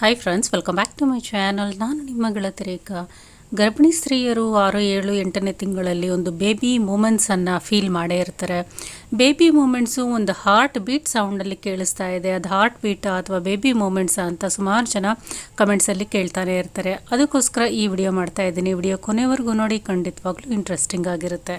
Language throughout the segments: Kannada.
Hi friends welcome back to my channel ನಾನು ನಿಮ್ಮ ಗೆಳತಿರೇಖ ಗರ್ಭಿಣಿ ಸ್ತ್ರೀಯರು ಆರು ಏಳು ಎಂಟನೇ ತಿಂಗಳಲ್ಲಿ ಒಂದು ಬೇಬಿ ಮೂಮೆಂಟ್ಸನ್ನು ಫೀಲ್ ಮಾಡೇ ಇರ್ತಾರೆ. ಬೇಬಿ ಮೂಮೆಂಟ್ಸು ಒಂದು ಹಾರ್ಟ್ ಬೀಟ್ ಸೌಂಡಲ್ಲಿ ಕೇಳಿಸ್ತಾ ಇದೆ. ಅದು ಹಾರ್ಟ್ ಬೀಟಾ ಅಥವಾ ಬೇಬಿ ಮೂಮೆಂಟ್ಸಾ ಅಂತ ಸುಮಾರು ಜನ ಕಮೆಂಟ್ಸಲ್ಲಿ ಕೇಳ್ತಾನೆ ಇರ್ತಾರೆ. ಅದಕ್ಕೋಸ್ಕರ ಈ ವಿಡಿಯೋ ಮಾಡ್ತಾ ಇದ್ದೀನಿ. ವಿಡಿಯೋ ಕೊನೆವರೆಗೂ ನೋಡಿ, ಖಂಡಿತವಾಗ್ಲೂ ಇಂಟ್ರೆಸ್ಟಿಂಗ್ ಆಗಿರುತ್ತೆ.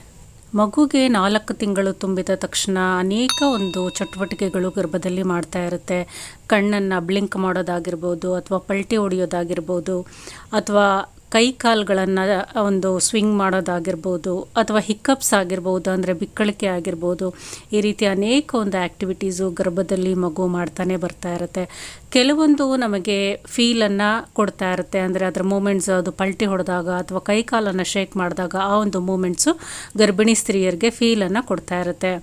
ಮಗುಗೆ ನಾಲ್ಕು ತಿಂಗಳು ತುಂಬಿದ ತಕ್ಷಣ ಅನೇಕ ಒಂದು ಚಟುವಟಿಕೆಗಳು ಗರ್ಭದಲ್ಲಿ ಮಾಡ್ತಾ ಇರುತ್ತೆ. ಕಣ್ಣನ್ನು ಬ್ಲಿಂಕ್ ಮಾಡೋದಾಗಿರ್ಬೋದು ಅಥವಾ ಪಲ್ಟಿ ಹೊಡೆಯೋದಾಗಿರ್ಬೋದು ಅಥವಾ ಕೈ ಕಾಲುಗಳನ್ನು ಒಂದು ಸ್ವಿಂಗ್ ಮಾಡೋದಾಗಿರ್ಬೋದು ಅಥವಾ ಹಿಕ್ಕಪ್ಸ್ ಆಗಿರ್ಬೋದು ಅಂದರೆ ಬಿಕ್ಕಳಿಕೆ ಆಗಿರ್ಬೋದು, ಈ ರೀತಿ ಅನೇಕ ಒಂದು ಆ್ಯಕ್ಟಿವಿಟೀಸು ಗರ್ಭದಲ್ಲಿ ಮಗು ಮಾಡ್ತಾನೆ ಬರ್ತಾ ಇರುತ್ತೆ. ಕೆಲವೊಂದು ನಮಗೆ ಫೀಲನ್ನು ಕೊಡ್ತಾ ಇರುತ್ತೆ, ಅಂದರೆ ಅದರ ಮೂಮೆಂಟ್ಸ್ ಅದು ಪಲ್ಟಿ ಹೊಡೆದಾಗ ಅಥವಾ ಕೈ ಕಾಲನ್ನು ಶೇಕ್ ಮಾಡಿದಾಗ ಆ ಒಂದು ಮೂಮೆಂಟ್ಸು ಗರ್ಭಿಣಿ ಸ್ತ್ರೀಯರಿಗೆ ಫೀಲನ್ನು ಕೊಡ್ತಾ ಇರುತ್ತೆ.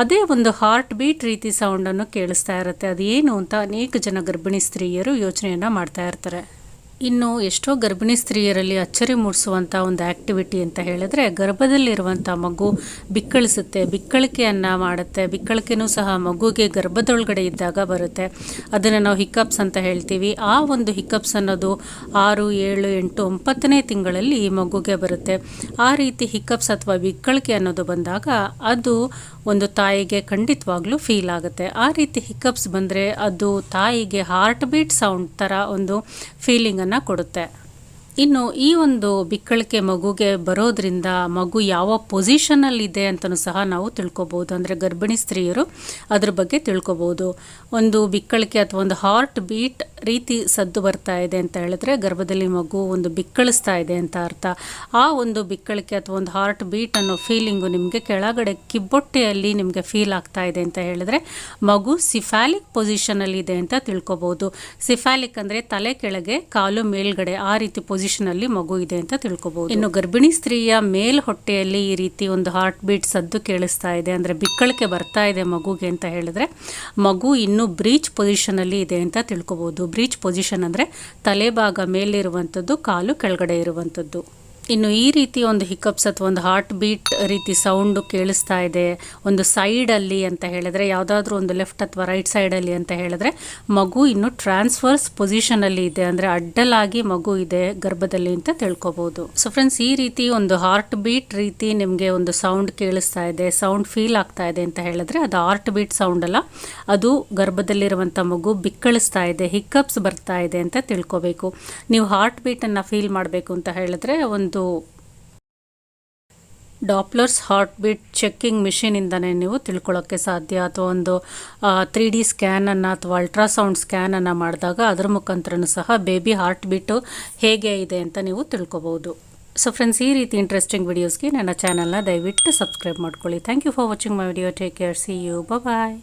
ಅದೇ ಒಂದು ಹಾರ್ಟ್ ಬೀಟ್ ರೀತಿ ಸೌಂಡನ್ನು ಕೇಳಿಸ್ತಾ ಇರುತ್ತೆ. ಅದೇನು ಅಂತ ಅನೇಕ ಜನ ಗರ್ಭಿಣಿ ಸ್ತ್ರೀಯರು ಯೋಚನೆಯನ್ನು ಮಾಡ್ತಾ ಇರ್ತಾರೆ. ಇನ್ನು ಎಷ್ಟೋ ಗರ್ಭಿಣಿ ಸ್ತ್ರೀಯರಲ್ಲಿ ಅಚ್ಚರಿ ಮೂಡಿಸುವಂಥ ಒಂದು ಆ್ಯಕ್ಟಿವಿಟಿ ಅಂತ ಹೇಳಿದ್ರೆ ಗರ್ಭದಲ್ಲಿರುವಂಥ ಮಗು ಬಿಕ್ಕಳಿಸುತ್ತೆ, ಬಿಕ್ಕಳಿಕೆಯನ್ನು ಮಾಡುತ್ತೆ, ಬಿಕ್ಕಳಿಕೆನೂ ಸಹ ಮಗುಗೆ ಗರ್ಭದೊಳಗಡೆ ಇದ್ದಾಗ ಬರುತ್ತೆ. ಅದನ್ನು ನಾವು ಹಿಕ್ಕಪ್ಸ್ ಅಂತ ಹೇಳ್ತೀವಿ. ಆ ಒಂದು ಹಿಕ್ಕಪ್ಸ್ ಅನ್ನೋದು ಆರು, ಏಳು, ಎಂಟು, ಒಂಬತ್ತನೇ ತಿಂಗಳಲ್ಲಿ ಮಗುಗೆ ಬರುತ್ತೆ. ಆ ರೀತಿ ಹಿಕ್ಕಪ್ಸ್ ಅಥವಾ ಬಿಕ್ಕಳಿಕೆ ಅನ್ನೋದು ಬಂದಾಗ ಅದು ಒಂದು ತಾಯಿಗೆ ಖಂಡಿತವಾಗ್ಲೂ ಫೀಲ್ ಆಗುತ್ತೆ. ಆ ರೀತಿ ಹಿಕ್ಕಪ್ಸ್ ಬಂದರೆ ಅದು ತಾಯಿಗೆ ಹಾರ್ಟ್ ಬೀಟ್ ಸೌಂಡ್ ಥರ ಒಂದು ಫೀಲಿಂಗನ್ನು ಕೊಡುತ್ತೆ. ಇನ್ನು ಈ ಒಂದು ಬಿಕ್ಕಳಿಕೆ ಮಗುಗೆ ಬರೋದ್ರಿಂದ ಮಗು ಯಾವ ಪೊಸಿಷನಲ್ಲಿದೆ ಅಂತಲೂ ಸಹ ನಾವು ತಿಳ್ಕೊಬೋದು. ಅಂದರೆ ಗರ್ಭಿಣಿ ಸ್ತ್ರೀಯರು ಅದ್ರ ಬಗ್ಗೆ ತಿಳ್ಕೊಬೋದು. ಒಂದು ಬಿಕ್ಕಳಿಕೆ ಅಥವಾ ಒಂದು ಹಾರ್ಟ್ ಬೀಟ್ ರೀತಿ ಸದ್ದು ಬರ್ತಾ ಇದೆ ಅಂತ ಹೇಳಿದ್ರೆ ಗರ್ಭದಲ್ಲಿ ಮಗು ಒಂದು ಬಿಕ್ಕಳಿಸ್ತಾ ಇದೆ ಅಂತ ಅರ್ಥ. ಆ ಒಂದು ಬಿಕ್ಕಳಿಕೆ ಅಥವಾ ಒಂದು ಹಾರ್ಟ್ ಬೀಟ್ ಅನ್ನೋ ಫೀಲಿಂಗು ನಿಮಗೆ ಕೆಳಗಡೆ ಕಿಬ್ಬೊಟ್ಟೆಯಲ್ಲಿ ನಿಮಗೆ ಫೀಲ್ ಆಗ್ತಾ ಇದೆ ಅಂತ ಹೇಳಿದ್ರೆ ಮಗು ಸಿಫ್ಯಾಲಿಕ್ ಪೊಸಿಷನಲ್ಲಿ ಇದೆ ಅಂತ ತಿಳ್ಕೊಬೋದು. ಸಿಫ್ಯಾಲಿಕ್ ಅಂದರೆ ತಲೆ ಕೆಳಗೆ, ಕಾಲು ಮೇಲ್ಗಡೆ ಆ ರೀತಿ ಪೊಸಿಷನ್ ಅಲ್ಲಿ ಮಗು ಇದೆ ಅಂತ ತಿಳ್ಕೊಬಹುದು ಇನ್ನು ಗರ್ಭಿಣಿ ಸ್ತ್ರೀಯ ಮೇಲ್ ಹೊಟ್ಟೆಯಲ್ಲಿ ಈ ರೀತಿ ಒಂದು ಹಾರ್ಟ್ ಬೀಟ್ ಸದ್ದು ಕೇಳಿಸ್ತಾ ಇದೆ ಅಂದ್ರೆ ಬಿಕ್ಕಳಿಕೆ ಬರ್ತಾ ಇದೆ ಮಗುಗೆ ಅಂತ ಹೇಳಿದ್ರೆ ಮಗು ಇನ್ನು ಬ್ರೀಚ್ ಪೊಸಿಷನ್ ಅಲ್ಲಿ ಇದೆ ಅಂತ ತಿಳ್ಕೊಬಹುದು ಬ್ರೀಚ್ ಪೊಸಿಷನ್ ಅಂದ್ರೆ ತಲೆಭಾಗ ಮೇಲಿರುವಂಥದ್ದು ಕಾಲು ಕೆಳಗಡೆ ಇರುವಂಥದ್ದು. ಇನ್ನು ಈ ರೀತಿ ಒಂದು ಹಿಕ್ಕಪ್ಸ್ ಅಥವಾ ಒಂದು ಹಾರ್ಟ್ ಬೀಟ್ ರೀತಿ ಸೌಂಡು ಕೇಳಿಸ್ತಾ ಇದೆ. ಒಂದು ಸೈಡಲ್ಲಿ ಅಂತ ಹೇಳಿದ್ರೆ, ಯಾವುದಾದ್ರೂ ಒಂದು ಲೆಫ್ಟ್ ಅಥವಾ ರೈಟ್ ಸೈಡಲ್ಲಿ ಅಂತ ಹೇಳಿದ್ರೆ, ಮಗು ಇನ್ನು ಟ್ರಾನ್ಸ್ಫರ್ಸ್ ಪೊಸಿಷನಲ್ಲಿ ಇದೆ. ಅಂದರೆ ಅಡ್ಡಲಾಗಿ ಮಗು ಇದೆ ಗರ್ಭದಲ್ಲಿ ಅಂತ ತಿಳ್ಕೊಬೋದು. ಸೊ ಫ್ರೆಂಡ್ಸ್ ಈ ರೀತಿ ಒಂದು ಹಾರ್ಟ್ ಬೀಟ್ ರೀತಿ ನಿಮಗೆ ಒಂದು ಸೌಂಡ್ ಕೇಳಿಸ್ತಾ ಇದೆ ಸೌಂಡ್ ಫೀಲ್ ಆಗ್ತಾ ಇದೆ ಅಂತ ಹೇಳಿದ್ರೆ, ಅದು ಹಾರ್ಟ್ ಬೀಟ್ ಸೌಂಡ್ ಅಲ್ಲ. ಅದು ಗರ್ಭದಲ್ಲಿರುವಂಥ ಮಗು ಬಿಕ್ಕಳಿಸ್ತಾ ಇದೆ ಹಿಕ್ಕಪ್ಸ್ ಬರ್ತಾ ಇದೆ ಅಂತ ತಿಳ್ಕೊಬೇಕು. ನೀವು ಹಾರ್ಟ್ ಬೀಟನ್ನು ಫೀಲ್ ಮಾಡಬೇಕು ಅಂತ ಹೇಳಿದ್ರೆ ಒಂದು ಡಾಪ್ಲರ್ಸ್ ಹಾರ್ಟ್ ಬೀಟ್ ಚೆಕ್ಕಿಂಗ್ ಮಿಷಿನಿಂದನೇ ನೀವು ತಿಳ್ಕೊಳ್ಳೋಕ್ಕೆ ಸಾಧ್ಯ. ಅಥವಾ ಒಂದು ತ್ರೀ ಡಿ ಸ್ಕ್ಯಾನನ್ನು ಅಥವಾ ಅಲ್ಟ್ರಾಸೌಂಡ್ ಸ್ಕ್ಯಾನನ್ನು ಮಾಡಿದಾಗ ಅದರ ಮುಖಾಂತರನೂ ಸಹ ಬೇಬಿ ಹಾರ್ಟ್ ಬೀಟು ಹೇಗೆ ಇದೆ ಅಂತ ನೀವು ತಿಳ್ಕೊಬೋದು. ಸೊ ಫ್ರೆಂಡ್ಸ್ ಈ ರೀತಿ ಇಂಟ್ರೆಸ್ಟಿಂಗ್ ವಿಡಿಯೋಸ್ಗೆ ನನ್ನ ಚಾನಲ್ನ ದಯವಿಟ್ಟು ಸಬ್ಸ್ಕ್ರೈಬ್ ಮಾಡ್ಕೊಳ್ಳಿ. Thank you for watching my video take care see you bye